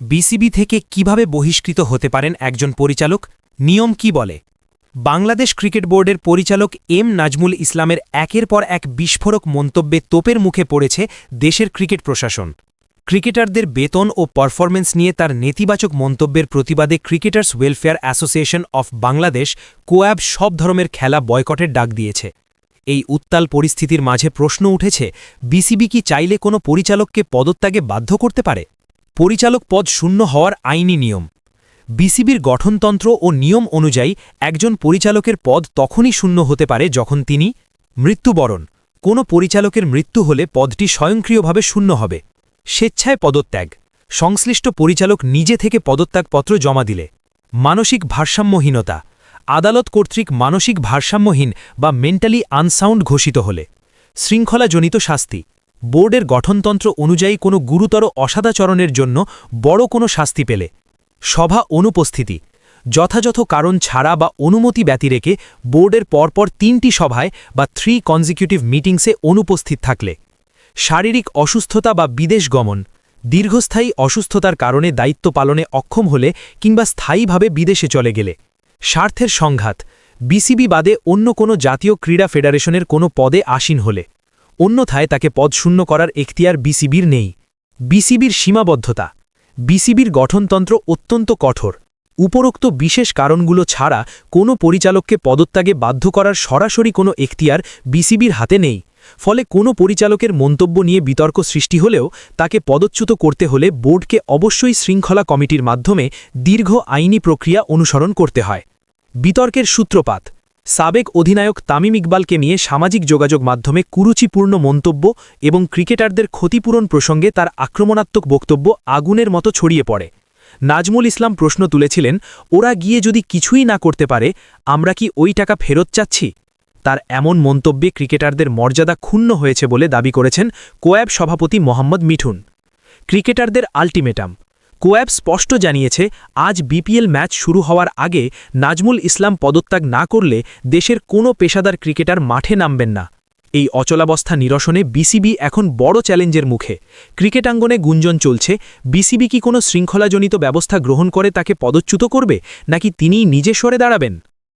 BCB থেকে কীভাবে বহিষ্কৃত হতে পারেন একজন পরিচালক? নিয়ম কি বলে? বাংলাদেশ ক্রিকেট বোর্ডের পরিচালক এম নাজমুল ইসলামের একের পর এক বিস্ফোরক মন্তব্যে তোপের মুখে পড়েছে দেশের ক্রিকেট প্রশাসন। ক্রিকেটারদের বেতন ও পারফরমেন্স নিয়ে তার নেতিবাচক মন্তব্যের প্রতিবাদে cricketers welfare association of Bangladesh, কোয়াব সব ধরনের খেলা বয়কটের ডাক দিয়েছে। এই উত্তাল পরিস্থিতির মাঝে প্রশ্ন উঠেছে, বিসিবি কি চাইলে কোনো পরিচালককে পদত্যাগে বাধ্য করতে পারে? পরিচালক পদ শূন্য হওয়ার আইনি নিয়ম। বিসিবির গঠনতন্ত্র ও নিয়ম অনুযায়ী একজন পরিচালকের পদ তখনই শূন্য হতে পারে যখন তিনি মৃত্যুবরণ। কোনো পরিচালকের মৃত্যু হলে পদটি স্বয়ংক্রিয়ভাবে শূন্য হবে। স্বেচ্ছায় পদত্যাগ। সংশ্লিষ্ট পরিচালক নিজে থেকে পদত্যাগপত্র জমা দিলে। মানসিক ভারসাম্যহীনতা। আদালত কর্তৃক মানসিক ভারসাম্যহীন বা মেন্টালি আনসাউন্ড ঘোষিত হলে। শৃঙ্খলাজনিত শাস্তি। বোর্ডের গঠনতন্ত্র অনুযায়ী কোনো গুরুতর অসাদাচরণের জন্য বড় কোনো শাস্তি পেলে। সভা অনুপস্থিতি। যথাযথ কারণ ছাড়া বা অনুমতি ব্যতিরেকে বোর্ডের পরপর তিনটি সভায় বা থ্রি কনজিকিউটিভ মিটিংসে অনুপস্থিত থাকলে। শারীরিক অসুস্থতা বা বিদেশ গমন। দীর্ঘস্থায়ী অসুস্থতার কারণে দায়িত্ব পালনে অক্ষম হলে কিংবা স্থায়ীভাবে বিদেশে চলে গেলে। স্বার্থের সংঘাত। বিসিবি বাদে অন্য কোনো জাতীয় ক্রীড়া ফেডারেশনের কোনো পদে আসীন হলে। অন্যথায় তাকে পদ শূন্য করার এখতিয়ার বিসিবির নেই। বিসিবির সীমাবদ্ধতা। বিসিবির গঠনতন্ত্র অত্যন্ত কঠোর। উপরোক্ত বিশেষ কারণগুলো ছাড়া কোনো পরিচালককে পদত্যাগে বাধ্য করার সরাসরি কোনো এখতিয়ার বিসিবির হাতে নেই। ফলে কোনো পরিচালকের মন্তব্য নিয়ে বিতর্ক সৃষ্টি হলেও তাকে পদচ্যুত করতে হলে বোর্ডকে অবশ্যই শৃঙ্খলা কমিটির মাধ্যমে দীর্ঘ আইনি প্রক্রিয়া অনুসরণ করতে হয়। বিতর্কের সূত্রপাত। সাবেক অধিনায়ক তামিম ইকবালকে নিয়ে সামাজিক যোগাযোগ মাধ্যমে কুরুচিপূর্ণ মন্তব্য এবং ক্রিকেটারদের ক্ষতিপূরণ প্রসঙ্গে তার আক্রমণাত্মক বক্তব্য আগুনের মতো ছড়িয়ে পড়ে। নাজমুল ইসলাম প্রশ্ন তুলেছিলেন, ওরা গিয়ে যদি কিছুই না করতে পারে, আমরা কি ওই টাকা ফেরত চাচ্ছি? তার এমন মন্তব্যে ক্রিকেটারদের মর্যাদা ক্ষুণ্ণ হয়েছে বলে দাবি করেছেন কোয়াব সভাপতি মোহাম্মদ মিঠুন। ক্রিকেটারদের আল্টিমেটাম কোয়াব স্পষ্ট জানিয়েছে, আজ বিপিএল ম্যাচ শুরু হওয়ার আগে নাজমুল ইসলাম পদত্যাগ না করলে দেশের কোনো পেশাদার ক্রিকেটার মাঠে নামবেন না। এই অচলাবস্থা নিরসনে বিসিবি এখন বড় চ্যালেঞ্জের মুখে। ক্রিকেটাঙ্গনে গুঞ্জন চলছে, বিসিবি কি কোনো শৃঙ্খলাজনিত ব্যবস্থা গ্রহণ করে তাকে পদচ্যুত করবে, নাকি তিনি নিজে সরে দাঁড়াবেন?